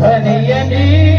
தனியனே